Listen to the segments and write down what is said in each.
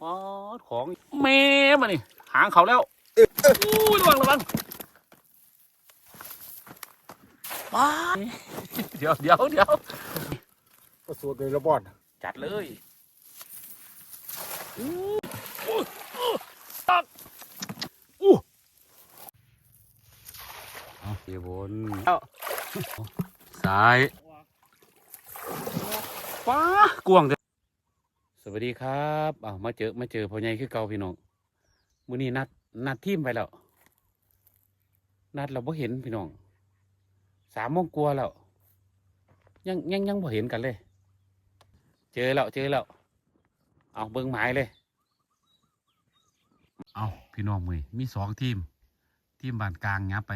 ปอดของแม่มานี่หางเขาแล้วอู้ยระวังระวังป้าดเดี๋ยวเดี๋ยวเดี๋ยวก็สูตรโดยระบอดจัดเลยอู้อู้อู้ตักอู้เอาเสียบนเอาสายป้ากวางเด้อ สวัสดีครับอ้าวมาเจอมาเจอพ่อใหญ่คือเก่าพี่น้องมื้อนี้นัดนัดทีมไปแล้ว นัดเราบ่เห็นพี่น้องสามโมงกลัวแล้วยังยังยังบ่เห็นกันเลย เจอแล้วเจอแล้วเอาเบิ้งหมายเลย เอาพี่น้องมือมีสองทีม ทีมบานกลางเนี้ยไป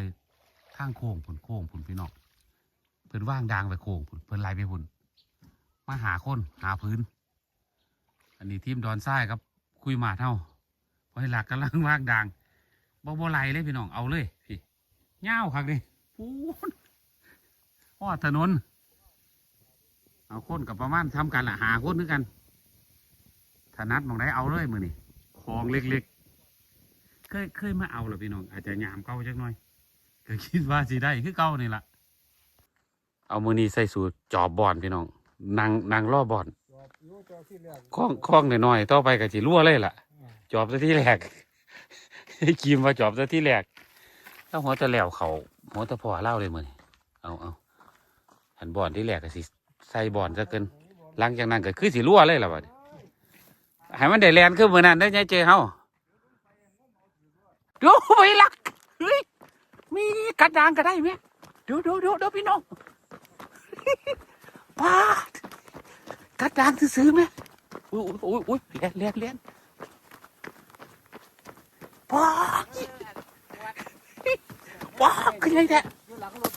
ทางโค้งผุนโค้งผุนพี่น้องเพิ่นว่างดางไปโค้งผุนเพิ่นไล่ไปผุนมาหาคนหาพื้น อันนี้ทีมดอนทรายครับ คุยหมาเท่าพอให้หลักกำลังวางดางบ่บ่ไล่เลยพี่น้องเอาเลยพี่เง่าวคักดิปูนฮอดถนน เอาคนกับประมาณทำกันละหาคนด้วยกันถนัดมองได้เอาเลยมือนี่ของเล็กๆ เคยเคยมาเอาหรอพี่น้อง อาจจะยามเก่าจักหน่อยก็คิดว่าสิได้คือเก่านี่ละเอามือนี้ใส่สูตรจอบบอนพี่น้องนางนางล่อบอน จอบอยู่จอบที่แรกคล้องคล้องหน่อยๆต่อไปก็สิรั่วเลยล่ะ จอบซะที่แรก กิมว่าจอบซะที่แรกถ้าหัวจะแหลวเขาหัวจะพอเล่าเลยมือนี้เอาเอาหันบอนที่แรกก็สิใส่บอนซะเกินหลังจากนั้นก็คือสิรั่วเลยล่ะบัดนี้ให้มันได้แลนขึ้นมือนั้นได้ไงเจเฮาดูไปลักเฮ้ยมีกัดดางก็ได้ไหมดูดูดูดูพี่น้องป้าด กัดดางซื้อๆไหมอุ้ยอุ้ยอุ้ยเลียนเลียนเลียนป้าดป้าดขึ้นยังไงอยู่หลังรถ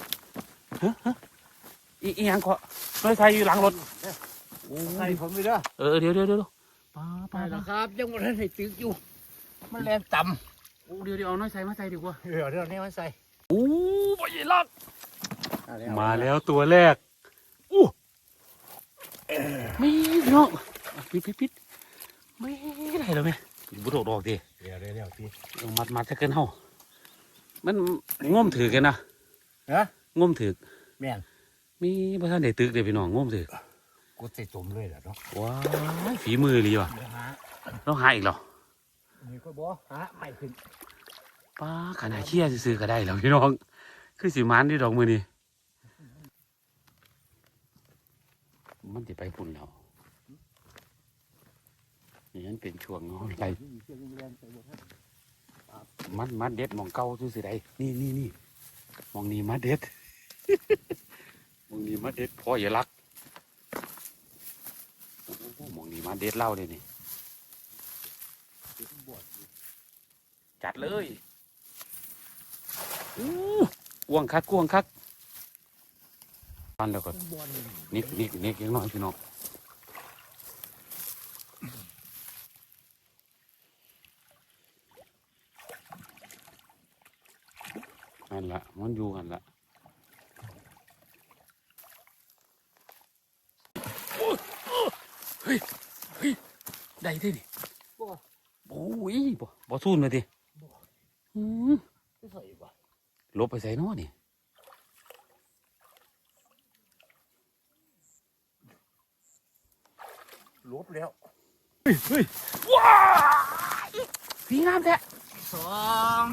อีอีหยังก็น้อยใส่อยู่หลังรถโอ้ใส่ยผมไม่ได้เออเดี๋ยวเดี๋ยวเดี๋ยวป้าไปป้าแล้วป้าครับยังไม่ทันได้ตึกอยู่ มันแรงต่โอ้เดี๋ยวเดี๋ยวเอาน้อยใส่มาใส่ดีกว่าำเดี๋ยวเดี๋ยวนี้มันใส่โอ้ปใหญ่ลักมาแล้วตัวแรกอู้ ไม่พี่น้องอะปิดปิดปิดไม่ได้แล้วไหมบุตรดอกดิเดี๋ยวเดี๋ยวเดี๋ยวพี่เอามัดมัดจะเกินเฮามันง่มถือกันนะฮะง่มถือแม่นมีพระท่านได้ตึกเดี๋ยวพี่น้องง่มถือกูใส่ตุ่มเลยเหรอเนาะว้ายฝีมือดีว่ะเดี๋ยวหาต้องหาอีกเหรอนี่ก็บ่หาไม่ขึ้นป้าขนาดเคี้ยซื้อๆก็ได้แล้วพี่น้อง คือสิมันที่ดอกมือนี่ มันจะไปปุ่นแล้วนี่นั่นเป็นช่วงเนาไปมัดมัดเด็ดมองเก่าซื้อสิได้นี่นี่นี่มองนี้มัดเด็ดมองนี้มัดเด็ดพ่ออย่ารักมองนี้มัดเด็ดเล่าเลยนี่จัดเลยอู้วงคักกวงคัก ปันแล้วก็บอลนิกนิกนิกยังน้อยพี่น้องนั่นละมันอยู่กันละโอ้ยเฮ้ยเฮ้ยได้ที่นี่บ่โอ้ยบ่บ่สู้เลยดิอืมใส่บ่ลบไปใส่เนอนี่ ลบแล้วว้ายสีงามแท้สอง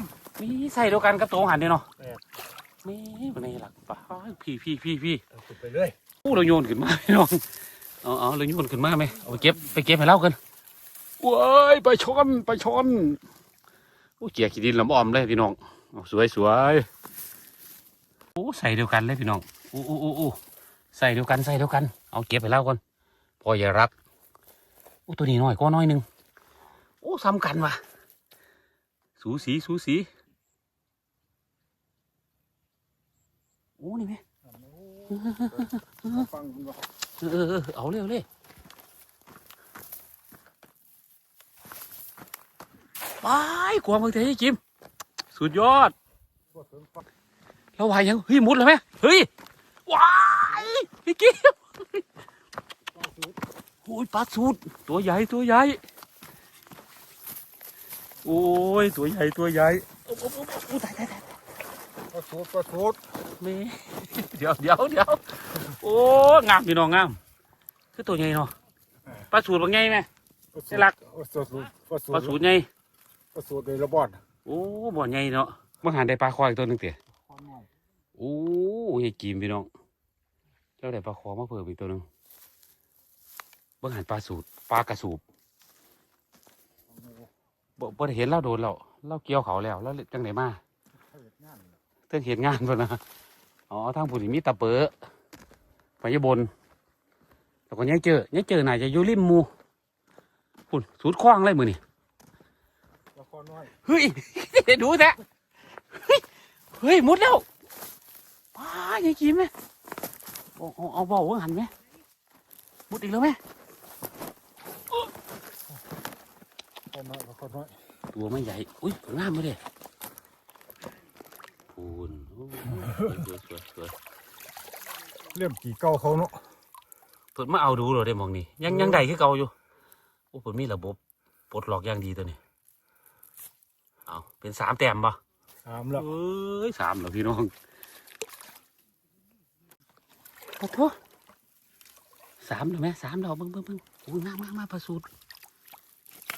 มีใส่เดียวกันกับตัวหันนี่เนาะแปดมีมันในหลักปะพี่พี่พี่พี่เอาขึ้นไปเลยอู้เราโยนขึ้นมาพี่น้องเอาเอาเราโยนขึ้นมาไหมเอาไปเก็บไปเก็บให้เล่ากันว้ายไปชนไปชนโอ้เกียร์ขี้ดินลำออมเลยพี่น้องเอาสวยสวยโอ้ใส่เดียวกันเลยพี่น้องอู้อู้อู้อู้ใส่เดียวกันใส่เดียวกัน เอาเก็บให้เล่าก่อนพออย่ารัก โอ้ตัวนี้น้อยก็น้อยหนึ่งโอ้ซ้ำกันว่ะ สูสีสูสีโอ้นี่ไหมฟังคุณบ่เออเออเออเอาเร็วเลยไปกวางเมืองไทยจิม สุดยอดบ่ถึงฟังแล้ววายยังเฮ้ยมุดเลยไหมเฮ้ยว้ายพี่กิ๊ฟฟังสูตร โอ้ยปลาสูดตัวใหญ่ตัวใหญ่ โอ้ยตัวใหญ่ตัวใหญ่โอ้โอ้โอ้ตายตายตายปลาสูตรปลาสูตรม่เดี๋ยวเดี๋ยวเดี๋ยวโอ้งามพี่น้องงาม คือตัวใหญ่เนาะปลาสูตรบางไงไหมปลาได้รักปลาสูตรปลาสูปลาสูตรไงปลาสูตรในระบอดโอ้บ่ใหญ่เนาะมื่อหาได้ปลาคออีกตัวหนึ่งเตี๋ยโอ้ยกีมพี่น้องเจ้าได้ปลาคอมาเพิ่มอีกตัวหนึ่ง บิ่งหันปลาสูตรปลากระสูบบ่บ่ได้เห็นเราโดนเราเราเกี่ยวเขาแล้วแล้วจังไหนมาเรื่องเห็นงานป่ะนะอ๋อทางผู้ที่มีตะเปอไปยบนแล้วก็ยังเจอยังเจอน่าจะอยู่ริมหมูพุ่นสูดคว้างเลยมือนี่ปลาคอน้อยเฮ้ยดูแท้เฮ้ยเฮ้ยหมดแล้วป้าอย่ากินไหมเอาเอาเอาเบาหันไหมหมดอีกแล้วไหม ปลาน้อยปลาคอน้อยตัวไม่ใหญ่ อุ้ยงามเลยพูนสวยสวยสวยเลี่ยมกี่เก่าเขาเนาะเปิดมาเอาดูเลยได้มองนี่ยังยังได้คือเก่าอยู่โอ้เปิดมีระบบปลดล็อกอย่างดีตัวนี้เอาเป็นสามแต้มปะสามแล้วเอ้ยสามเหรอพี่น้องขอโทษสามหรือแม่สามดอกเบิ้งเบิ้งเบิ้งโอ้ยมากมากมากประสูตร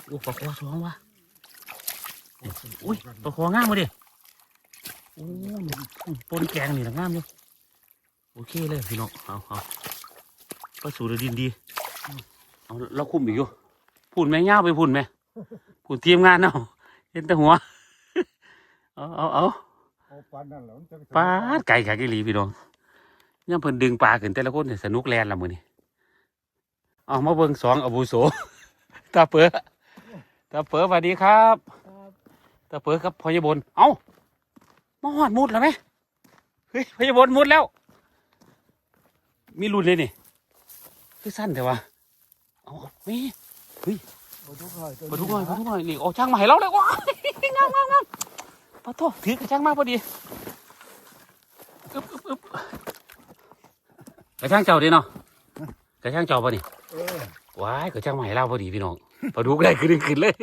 อ้ปลาคอสองวะอุ้ยปลาคองามมาดิโอ้ยปนแกงนี่นะงามอยู่โอเคเลยพี่น้องเอาเอาประสูตรดินดีเอาเราคุมอีกอยู่พูดแม่ย่าไปพูดไหมพูดทีมงานเอาเห็นแต่หัวเอาเอาเอาเอาปลานั่นแหละมันจะปลาดไก่ขากิลีพี่น้องย่ำเพิ่นดึงปลาขึ้นแต่ละคนเนี่ยสนุกแลนละมือนี่เอามาเบิ่งสองอาบุโสตาเป๋อ ตาเป๋อสวัสดีครับตาเป๋อครับพยาบนเอ้ามาหอดมุดแล้วไหมเฮ้ยพยาบนมุดแล้ว มีรุ่นเลยนี่คือสั้นแต่ว่าเอาเอามีปลาทุกหน่อยปลาทุกหน่อยปลาทุกหน่อยนี่เอาช่างมาให้เราเลยว้ายงามงามงามปลาโทษถือกระช่างมาพอดีอึ๊บอึ๊บอึ๊บกระช่างเจ้าดิเนาะกระช่างเจ้าปะนี่เออ ว้ายกระช่างมาให้เราพอดีพี่น้องปลาดุกได้ขึ้นขึ้นเลย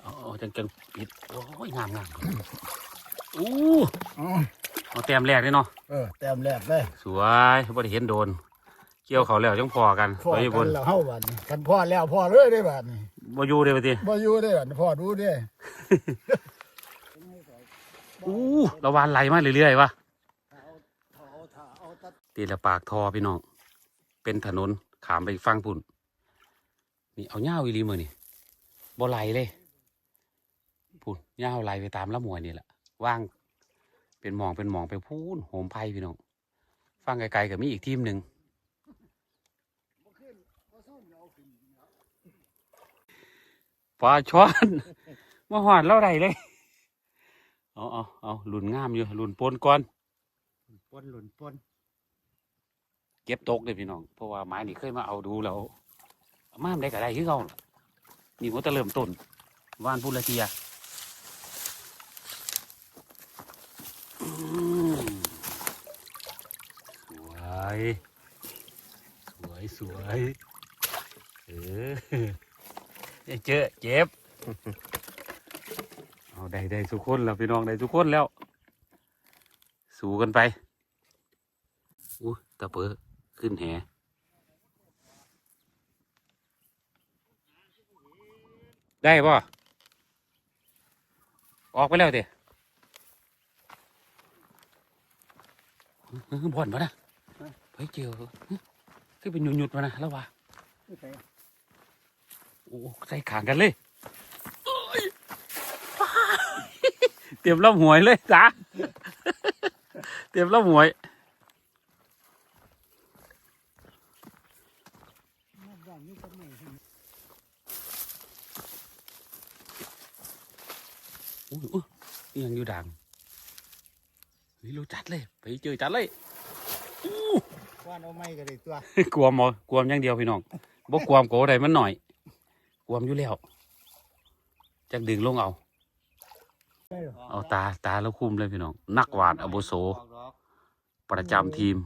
เอาเอาจังจังปิดโอ้ยงามงามอู้เอาเอาแต้มแรกเลยเนาะเออแต้มแรกเลยสวยบ่ได้เห็นโดน เกี่ยวเขาแล้วจังพอกันพ่อไปบกันนแล้วเฮาบัดนี้กันพ่อแล้วพ่อเลยได้บัดนี้บ่อยู่เลยปะทีบ่อยู่ได้บัดนี้พ่อดูเด้อู้ระวานไหลมาเรื่อยๆวะเอาเอาเอาตัดตีละปากทอพี่น้อง เป็นถนน ขามไปฟังพุ่น นี่เอาเง่าอีลีมือนี่บ่ไหลเลยพุ่นเง่าไหลไปตามละมวยนี่แหละว่าง เป็นหมองเป็นหมองไปพูนโหมไผ่พี่น้อง ฟังไกลๆกับมีอีกทีมหนึ่งปลาช้อนมาหอดเล่าใดเลย เอาเอาเอาหลุนงามอยู่หลุนปนก่อนปนหล่นปน เก็บตกเลยพี่น้อง เพราะว่าไม้นี่เคยมาเอาดูแล้วมามได้ก็ได้คือเขานี่ว่าจะเริ่มต้นว่านพุละเทียสวย สวยสวยเออเจอเจ็บ เอาได้ได้ทุกคนแล้วพี่น้องได้ทุกคนแล้ว สู้กันไปอู้ตะเปอ ขึ้นแหได้ป่ะออกไปแล้วเดี๋บ่อนปะนะไปเจอคือเป็นหยุดๆมานะแล้ววะโอ้ใส่ขางกันเลยโอ้ยเตรียมรับหวยเลยจ้าเตรียมรับหวย อุ้ยอุ้ยนี่ยังอยู่ดังเฮ้ยรู้จัดเลยไปเจอจัดเลยว่านเอาไม้ก็ได้ตัวกลัวมอกลัวมอย่างเดียวพี่น้องบ่กลัวมโกได้มันหน่อยกลัวมอยู่แล้วจักดึงลงเอา เอาตาตาแล้วคุมเลยพี่น้องนักหวานอาโบโสประจำทีม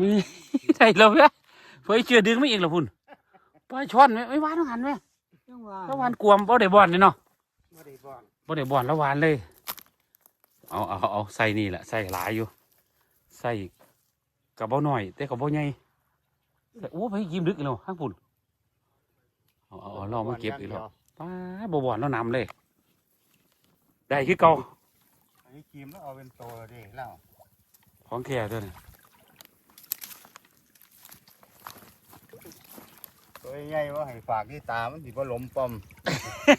มีใช่แล้วแม่เฟยเชื่อดึงไม่อีกเหรอพุ่นปล่อยช้อนไหมไม่ว่าต้องหันไหมจังว่า แล้วหวานกวมบ่ได้บ่อนนี่เนาะบ่ได้บ่อนบ่ได้บ่อนแล้วหวานเลย เอาเอาเอาใส่นี่แหละใส่หลายอยู่ ใส่กับบ่น้อย แต่กับบ่ใหญ่ใส่โอ้ไปยิ้มดึกอีกแล้วข้างปุ่นเอาเอาเอาลองมาเก็บอีกแล้วป้าดบ่บ่อนแล้วนำเลย ได้คือเก่าอันนี้กิมแล้วเอาเป็นโตเด้เล่าของแค่ตัวนี้ ตัวใหญ่ว่าให้ฝากที่ตา มันสิบ่หลมป้อม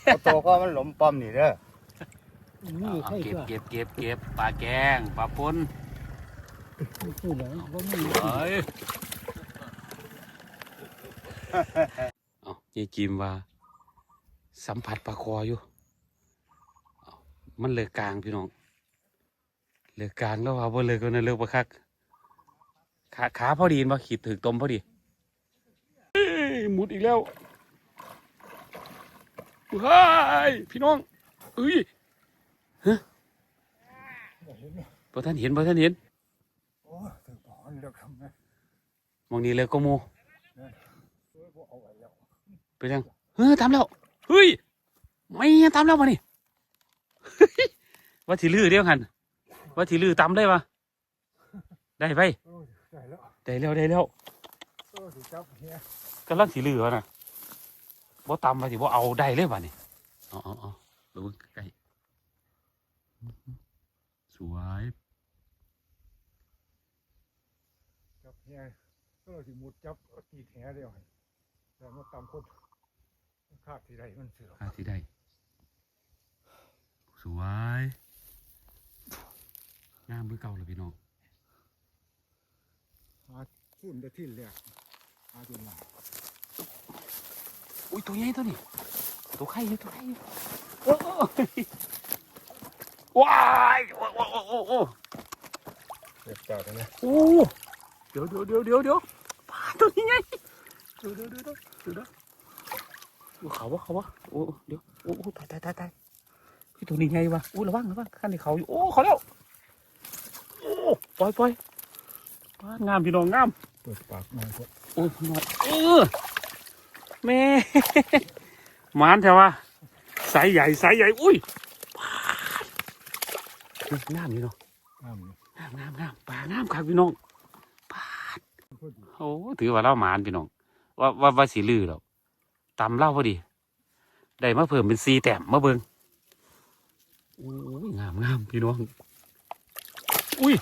เอาโตก็มันหลมป้อมนี่เด้อเอาเอาเก็บเก็บเก็บเก็บปลาแกงปลาป่นพูดแล้วบ่มีเอ้ยเอาเจ๊จิมว่า สัมผัสปลาคออยู่เอามันเลือกกลางพี่น้อง เลือกกลางแล้วว่าบ่เลือกก็น่ะเลือกบ่คักขาขาพอดีมาขีดถึงตมพอดีเอ้ย หมุดอีกแล้วเฮ้ยพี่น้องเอ้ยฮะบ่ท่านเห็นบ่ท่านเห็นโอ้ถึงบ่อนแล้วทำไงมองนี้เลยก็มูโอ้ยบ่เอาไว้แล้วไปยังเฮ้ยตามแล้วเฮ้ยไม่ตามแล้วมานี่ว่าที่ลือเดียวกันว่าที่ลือตามได้ปะได้ไปโอ้ยได้แล้วได้แล้ว ได้แล้วโอ้ยสิจับเฮียกำลังสีลือวะน่ะบ่ตามมาสิบ่เอาได้เลยปะนี่เอาเอาเอาดูใกล้สวยจับเฮียโอ้ยสิมุดจับตีแหเดียวให้แล้วมาตามคนคาดที่ใดมันเสือค่าที่ได้สวยงามเบื่อเก่าเลยพี่น้องขึ้นได้ที่แรก หาจนมาอุ้ยตัวใหญ่ตัวนี้ตัวไข่อยู่ตัวไข่อยู่โอ้ยว้ายโอ้โอ้โอ้โอ้โอ้เด็กจับกันนะโอ้เดี๋ยวเดี๋ยวเดี๋ยวเดี๋ยวเดี๋ยวปลาตัวนี้ไงเดี๋ยวเดี๋ยวเดี๋ยวเดี๋ยวเดี๋ยวเดี๋ยวโอ้เขาวะเขาวะโอ้เดี๋ยวโอ้ตายตายตายตายพี่ตัวนี้ไงวะโอ้ระวังระวังขั้นในเขาอยู่โอ้เขาแล้วโอ้ปล่อยปล่อยปลางามพี่น้องงามเปิดปากมาก็ โอ้ยหน่อยเออแม่หมานใช่ปะสายใหญ่สายใหญ่ อุ้ยปลางามนี่เนาะน้ำนี่งามงามงามปลางามครับพี่น้องปาดโอ้ถือว่าเล่าหมานพี่น้อง ว่าว่าว่าสีลือแล้วตำเล่าพอดี ได้มาเพิ่มเป็นสีแต้มมาเบิงโอ้ยงามงามพี่น้อง อุ้ย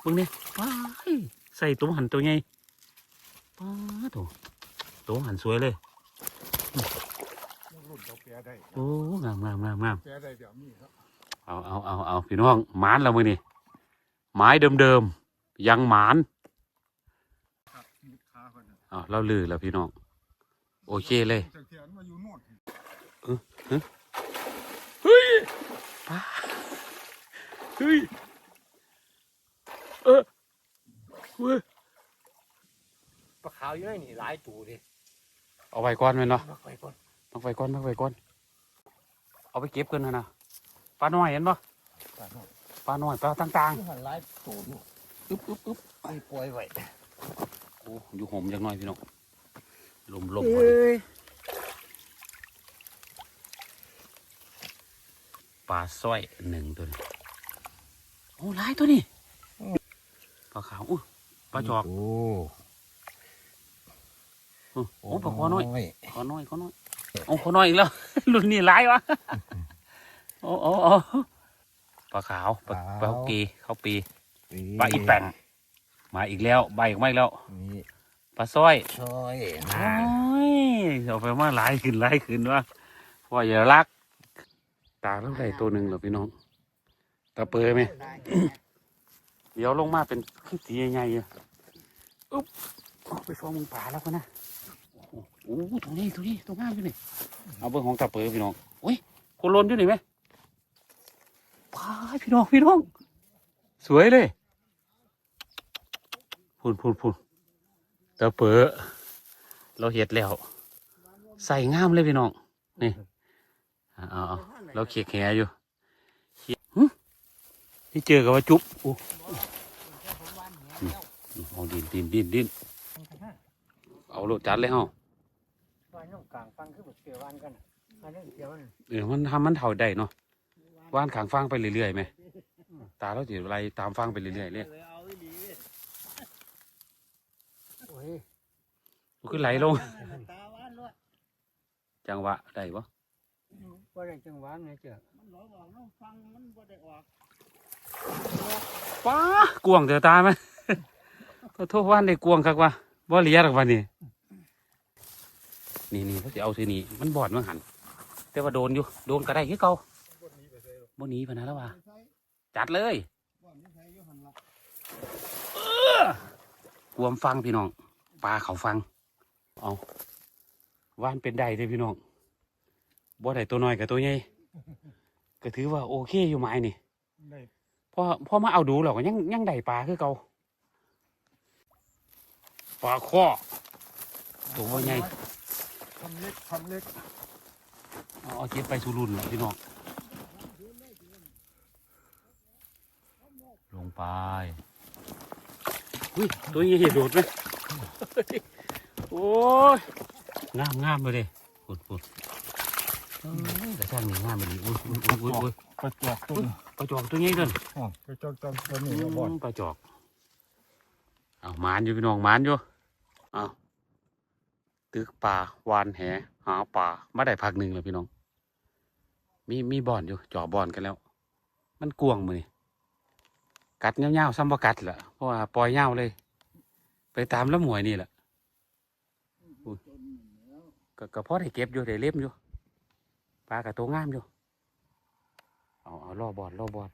เบิ่งเนี่ยว้ายใส่ตัวหันตัวให ญ่ป้าดโถตัวหันสวยเลยมันรุ่นเขาแปรได้โอ้งามงามงามงามแปรได้เดี๋ยวมีครับเอาเอาเอาเอาพี่น้องหมานแล้วมือนี่ไม้เดิมๆยังหมานครับมีขาคนนั้นเอาเราลือแล้วพี่น้องโอเคเลยแต่เทียนมาอยู่โน่นเฮ้ยป้าเฮ้ยเออเว้ยปลาขาวอยู่ในนี่หลายตัวดิเอาไว้ก่อนแม่นเนาะมาไปก่อนเอาไว้ก่อนเอาไว้ก่อน เอาไปเก็บกันนะนะปลาน้อยเห็นปะปลาหน่อยปลาน้อยปลาต่างที่หันหลายตัวอยู่ๆอึ๊บอึ๊บอึ๊บไปปล่อยไว้โอ้อยู่ห่มจังน้อยพี่น้องลมลมเอพอดี้ยปลาสร้อยหนึ่งตัวนี้โอ้หลายตัวนี่ปลาขาวอู้ปลาจอก โอ้ โอ้โอ้ปลาคอน้อยขอน้อยขอน้อยโอ้ขอน้อยอีกแล้วรุ่นนี้ร้ายวะโอ้โอ้โอ้ปลาขาวปลาปลาเกข้าวปีปลาอีแป่งมาอีกแล้วใบออกมาอีกแล้วนี่ปลาสร้อยช่อยโอ้ยเอาไปมาหลายขึ้นหลายขึ้นวะพ่ออย่ารัก ตาแล้วได้ตัวหนึ่งเหรอพี่น้องตาเปยไหมเดี๋ยวลงมาเป็นขี้ตีใหญ่ๆอะอุ๊บเอาไปฟ้องมึงป่าแล้วกันนะ โอ้โหโอ้โหตรงนี้ตรงนี้ตรงงามอยู่นี่เอาเบิ้งของตาเปยพี่น้องโอ้ยคนลนอยู่นี่ไหมพายพี่น้องพี่น้อง สวยเลยพูนพูนพูนตาเปยเราเห็ดแล้ว ใส่งามเลยพี่น้องนี่เอาเอาเอาเราเขียแขอยู่เขียหึที่เจอกับว่าจุ๊บโอ้เอาดินดินดินดินเอาโลดจัดเลยเฮาปล่อยา นน้องกลางฟังคือแบบเสียวานกันอันนี้เสียวมันเออมันทำมันเท่าได้เนาะว่านขางฟังไปเรื่อยๆไหมตาเราจิอะไรตามฟังไปเรื่อยๆเลยเอาอีหลีโอ้ยมันคือไหลลง จังหวะได้ปะว่าได้จังหวะไงเจ้ามันร้อยบอกน้องฟังมันบ่าได้ออกป้ากวงเดี๋ยวตาไหมขอโทษว่านได้กวงคักว่าบ่เลียหรอกวันนี้ นี่นี่เขาจะเอาทีนี่มันบอดมันหันแต่ว่าโดนอยู่โดนก็ได้คือเก่าบนนี้ไปเลยหรอกบ่หนีไปนะแล้วว่าใช้จัดเลยบ่อนนี้ใช้อยู่หันละกวมฟังพี่น้องปลาเขาฟัง เอาว่านเป็นได้เด้อพี่น้องบ่ได้ตัวน้อยกับตัวใหญ่ก็ถือว่าโอเคอยู่ไม้นี่ได้พอพอมาเอาดูเราก็ยังยังได้ปลาคือเก่าปลาข้อตัวบ่ใหญ่ ทำเล็กทำเล็กเอาเอาเก็บไปสู่รุ่นแหละพี่น้องลงไปอุ้ยตัวใหญ่โดดไหมโอ้ยงามงามเลยเด้ปุดปุดเอ้ยแต่ช่างนี่งามไปดิอุ้ยอุ้ยอุ้ยอุ้ยไปจอกต้นปลาจอกตัวใหญ่เดินอ๋อไปจอกต้นต้นนี้ก็บอดปลาจอกเอาหมานอยู่พี่น้องหมานอยู่เอา ตึกป่าวานแห หาป่ามาได้พักหนึ่งแล้วพี่น้อง มีมีบ่อนอยู่จ่อบ่อนกันแล้ว มันกวงมือกัดเงี้ยวๆซ้ำบ่กัดละเพราะว่าปล่อยเงี้ยวเลย ไปตามลำหวยนี่แหละก็ก็พอได้เก็บอยู่ได้เล่มอยู่ปลากระตัวงามอยู่เอาเอาล่อบอดล่อบอด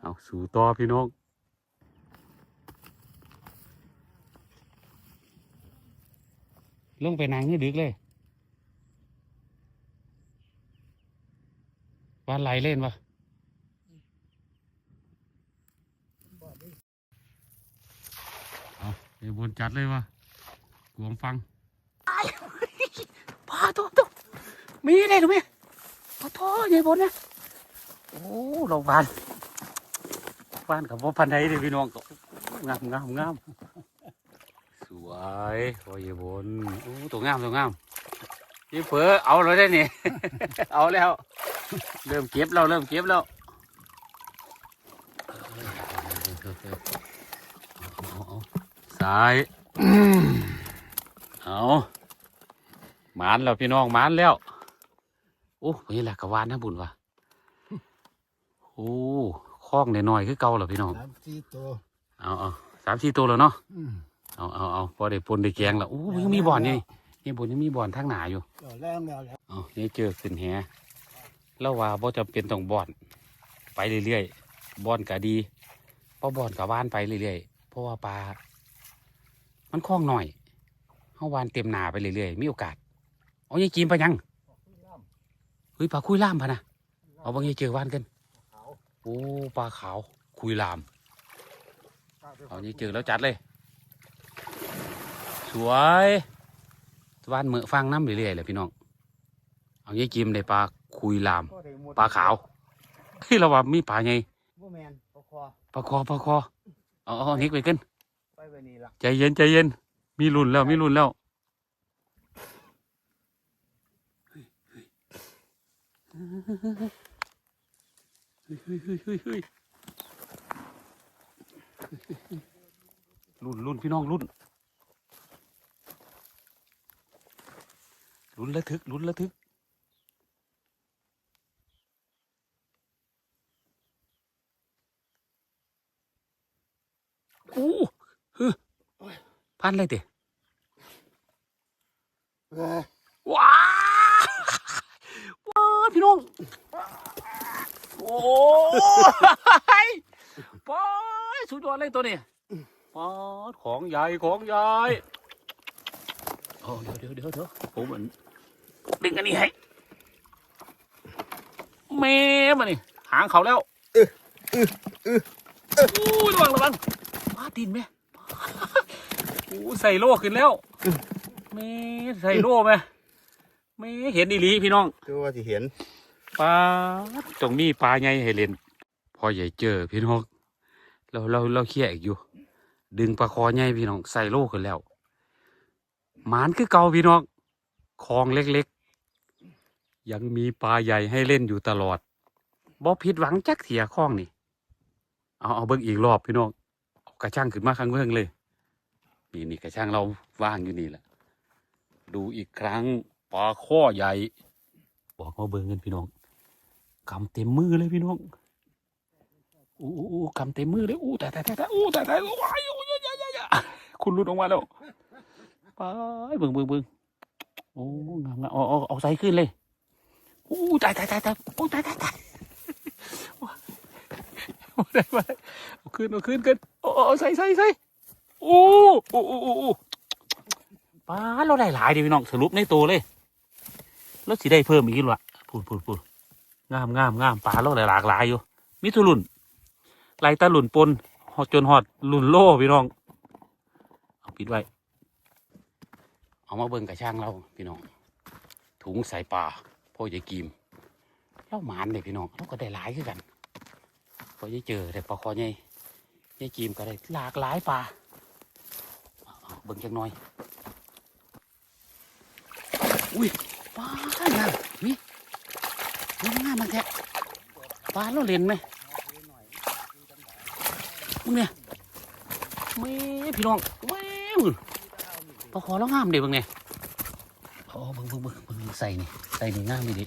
เอาสู่ต่อพี่น้อง ลงไปนางนี่ดึกเลยวันไหลเล่นวะเอาไอ้บนจัดเลยวะกวงฟังปลาตัวตัวมีอะไรหรือไม่ปลาท้อใหญ่บนนะโอ้ลงบานบ้านกับพ่อพันธุ์ไทยเลยพี่น้องก็งามงามงาม วยโอ้ยบนโอ้ตัวงามตัวงามพี่เผลอเอาแล้วได้นี่ เอาแล้ว เริ่มเก็บแล้วเริ่มเก็บแล้วสายเอาหมานแล้วพี่น้องหมานแล้วโอ้นี่แหละกะวานนะบุญวะโอ้คล้องหน่อยๆคือเก่าเหรอพี่น้องสามสี่ตัวเอาเอาสามสี่ตัวแล้วเนาะ เอาเอาเอาพอได้ปนได้แกงแล้วอู้ยังมีบ่อนนี่นี่บนยังมีบ่อนทางหนาอยู่ก็แล้วแล้วแล้วเอานี่เจอขึ้นแฮแล้วว่าบ่จำเป็นต้องบ่อน ไปเรื่อยๆบ่อนก็ดีเพราะบ่อนกับว่านไปเรื่อยๆเพราะว่าปลามันคล้องหน่อยเฮาวานเต็มหนาไปเรื่อยๆมีโอกาสเอายังจีมไปยังเฮ้ยปลาคุยล่ามพะนะเอาบางทีเจอว่านกันขาวโอ้ปลาขาวคุยลามกล้ไปเอานี่เจอแล้วจัดเลย สวยว่านมือฟังน้ำเรื่อยๆเลยพี่น้อง เอานี่จิ้มได้ปลาคุยลามก็ได้หมดปลาขาวเฮ้ยเราว่ามีปลาไงบ่แมนพอคอปลาคอปลาคอเอาเอาเอานิกไปขึ้นไปไปนี่ละใจเย็นใจเย็น มีรุ่นแล้วมีรุ่นแล้วเฮ้ยเฮ้ยเฮ้ยเฮ้ยเฮ้ยรุ่นรุ่นพี่น้องรุ่น รุ่นระทึกรุ่นระทึกโอ้เฮ้ยพันเลยเตะเอ้ยว้าว้าพี่น้อง โอ้ยปอดสุดยอดเลยตัวนี้ปอดของใหญ่ของใหญ่โอ้เดี๋ยวเดี๋ยวเดี๋ยวเดี๋ยวผมเหมือน ดึงอันนี้ให้แม่มานี่หางเขาแล้วอู้ระวังระวังว้าดินไหมอู้ใส่โล่ขึ้นแล้วแม่ใส่โล่ไหมแม่เห็นอีหลีพี่น้องตัวว่าสิเห็นปลาตรงนี้ปลาใหญ่ให้เล่นพอใหญ่เจอพี่น้องเราเราเราเครียดอีกอยู่ ดึงปลาคอใหญ่พี่น้องใส่โลขึ้นแล้วหมานคือเก่าพี่น้องคลองเล็กๆ ยังมีปลาใหญ่ให้เล่นอยู่ตลอดบ่ผิดหวังจักเถียคลองนี่ เอาเอาเบิ่งอีกรอบพี่น้องเกระช่างขึ้นมาข้างเบิ่งเลย นี่นี่กระช่างเราว่างอยู่นี่แหละ ดูอีกครั้งปลาข้อใหญ่ บอกมาเบิ่งกันพี่น้องกำเต็มมือเลยพี่น้องอู้อู้อู้กำเต็มมือเลยอู้แต่แต่แต่แต่อู้แต่แต่ว้ายอู้ยยยยคุณรุดออกมาแล้วไปเบิ่งเบิ่งเบิ่งโอ้งามงามเอาเอาเอาใส่ขึ้นเลย อู้ตายตายตายตายโอ้ตายตายตายโอ้ได้ไหมาขึ้นเอาขึ้นขึ้นโอ้เอใส่ใส่ใส่โอ้โอ้โอ้โอ้โอ้ปลาเราได้หลายดีพี่น้องสรุปในตัวเลยแล้วสิได้เพิ่มอีกหรอพูดพูดพูดงามงามงามปลาเราหลากหลายอยู่มีทุลุนไล่ตาหลุนปนหอดจนหอดหลุนโล่พี่น้องเอาปิดไว้เอามาเบิ่งกระช่างเราพี่น้องถุงใส่ปลา พ่อใหญ่กีมเล่าหมานเลยพี่น้องเราก็ได้หลายคือกันพอจะเจอแต่ปลาคอใหญ่ใหญ่กีมก็ได้หลากหลายปลาเบิ่งจังหน่อยอุ้ยปลาน่ะนี่นี่ง่ายมันแท้ปลาเราเล่นไหมมึงเนี่ยแม่พี่น้องแม่มึงปลาคอเรางามเด็บังเนี่ย โอ้เบิ่งเบิ่งเบิ่งเบิ่งใส่นี่ใส่นี่งามดีดิ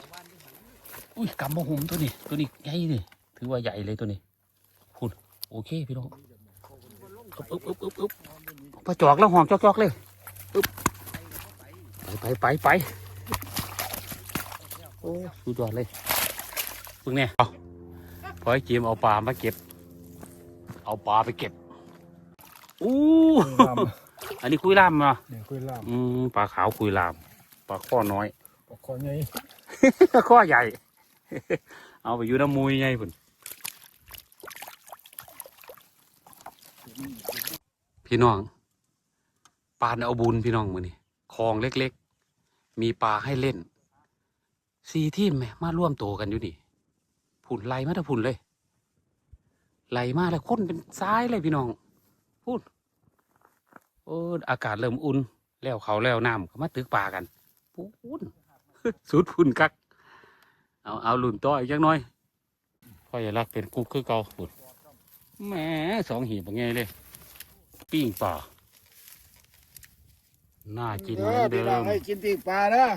อุ้ยกำมะหุมตัวนี้ตัวนี้ใหญ่เลยถือว่าใหญ่เลยตัวนี้คุณโอเคพี่น้องอึ๊บอึ๊บอึ๊บอึ๊บอึ๊บปลาจอกแล้วหอมจอกๆเลยอึ๊บไปไปไปไปโอ้สุดยอดเลยเพิ่งเนี่ยเอาพอให้จิมเอาปลามาเก็บ เอาปลาไปเก็บอู้ลามอันนี้คุยลามมาเนี่ยคุยลามอืมปลาขาวคุยลาม ปลาข้อน้อยปกคอใหญ่ ข้อใหญ่ เอาไปอยู่น้ำมุยไงพุ่นพี่น้องปานเอาบุญพี่น้องมือนี่คลองเล็กๆ มีปลาให้เล่นสี่ทีมแหมมาร่วมโตกันอยู่นี่ผุนไหลมาถ้าผุนเลย ไหลมาแล้วค้นเป็นซ้ายเลยพี่น้อง พูดโอ้อากาศเริ่มอุ่น แล้วเขาแล้วน้ำก็มาตึกปลากัน พูนสุดพุ่นกัก เอาเอาหลุนต่ออีกจังน้อยพ่ออย่ารักเป็นกุ๊กคือเก่าพุ่นแหมสองหีบไงเลย ปิ้งปลาน่ากินเหมือนเดิพี่น้องมให้กินปีกปลาเด้อ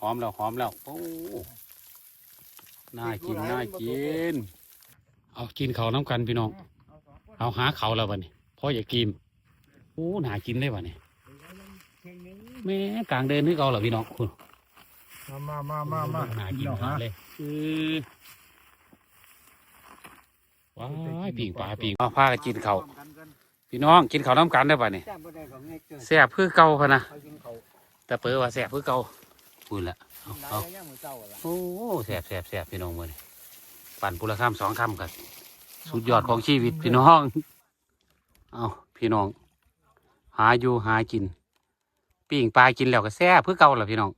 หอมแล้วหอมแล้วโอ้น่ากินน่ากิน เอากินเขาวน้ำกันพี่น้อง เอาหาเขาวแล้ววันนี้พ่ออย่ากินโอ้น่ากินเลยวันนี้ แม่กลางเดินนึกเอาเหรอพี่น้องคุณมามามามามาน่ากินเนาะมากฮะเลยคือว้ายปิ่งปลาปิ่งเอาพากันกินเขาวพี่น้องกินเขาวน้ำกันได้ป่ะนี่แซ่บบ่ได้ก็ง่ายเกินแซ่บคือเก่าพะนะเขากินเขาแต่เปิดว่าแซ่บคือเก่าพูดละเอาหลายเอาอย่างมือเจ้าล่ะโอ้แสบแสบแสบพี่น้องมือนี่ปั่นปุระข้ามสองคำกันสุดยอดของชีวิตพี่น้อง เอาพี่น้อง หาอยู่หากิน ปิ่งปลากินแล้วก็แซ่บเพื่อเก่าล่ะพี่น้อง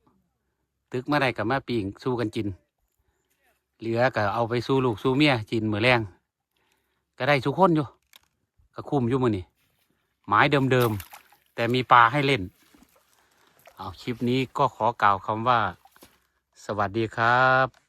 ตึกเมื่อได้กับมาปิ่งสู้กันกิน เหลือก็เอาไปสู้ลูกสู้เมียกินเหมือแรงก็ได้ทุกคนอยู่ก็คุ้มอยู่มือนี่หมายเดิมๆแต่มีปลาให้เล่น เอาคลิปนี้ก็ขอกล่าวคำว่า สวัสดีครับ